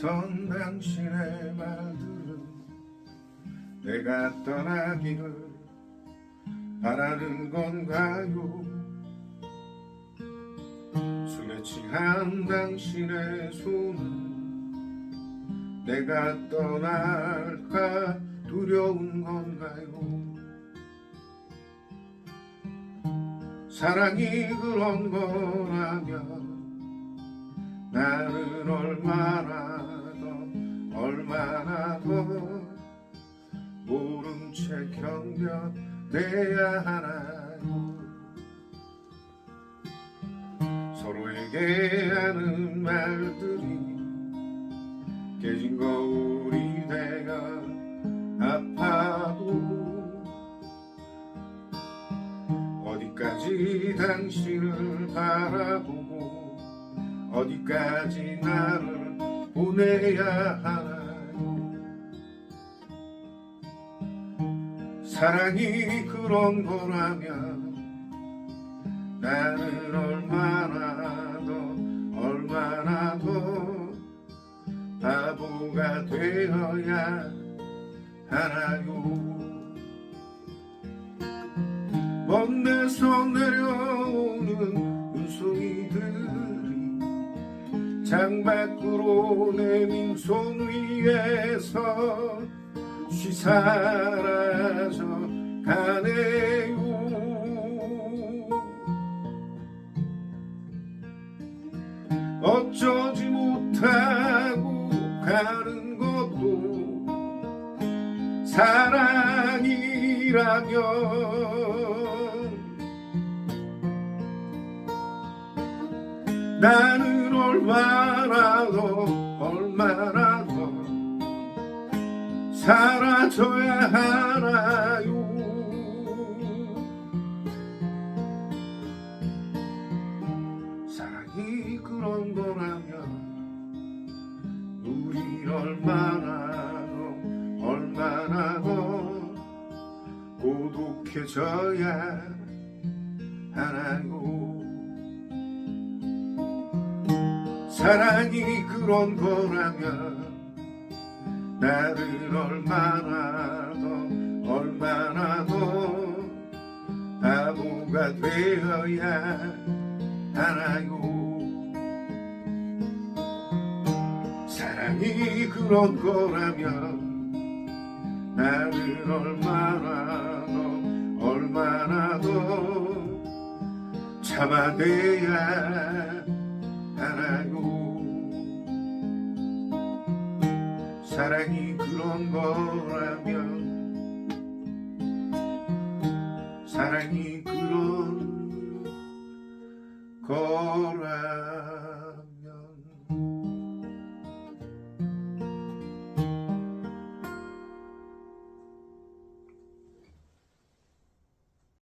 선 당신의 말들은 내가 떠나기를 바라는 건가요? 술에 취한 당신의 손은 내가 떠날까 두려운 건가요? 사랑이 그런 거라면 나는 얼마 모른 채 견뎌내야 하나요 서로에게 하는 말들이 깨진 거울이 돼가 아파도 어디까지 당신을 바라보고 어디까지 나를 보내야 하나 사랑이 그런 거라면 나는 얼마나 더 얼마나 더 바보가 되어야 하나요? 먼 데서 내려오는 눈송이들이 창밖으로 내민 손 위에서 쉬 사라 어쩌지 못하고 가는 것도 사랑이라면. 나는 얼마나 더 얼마나 더 사라져야 하나요 우리 얼마나 더 얼마나 더 고독해져야 하나요. 사랑이 그런 거라면 나를 얼마나 더 얼마나 더 바보가 되어야 하나요 만이 그런 거라면 나를 얼마나 더 얼마나 더 참아내야 하나요? 사랑이 그런 거라면 사랑이 그런 거라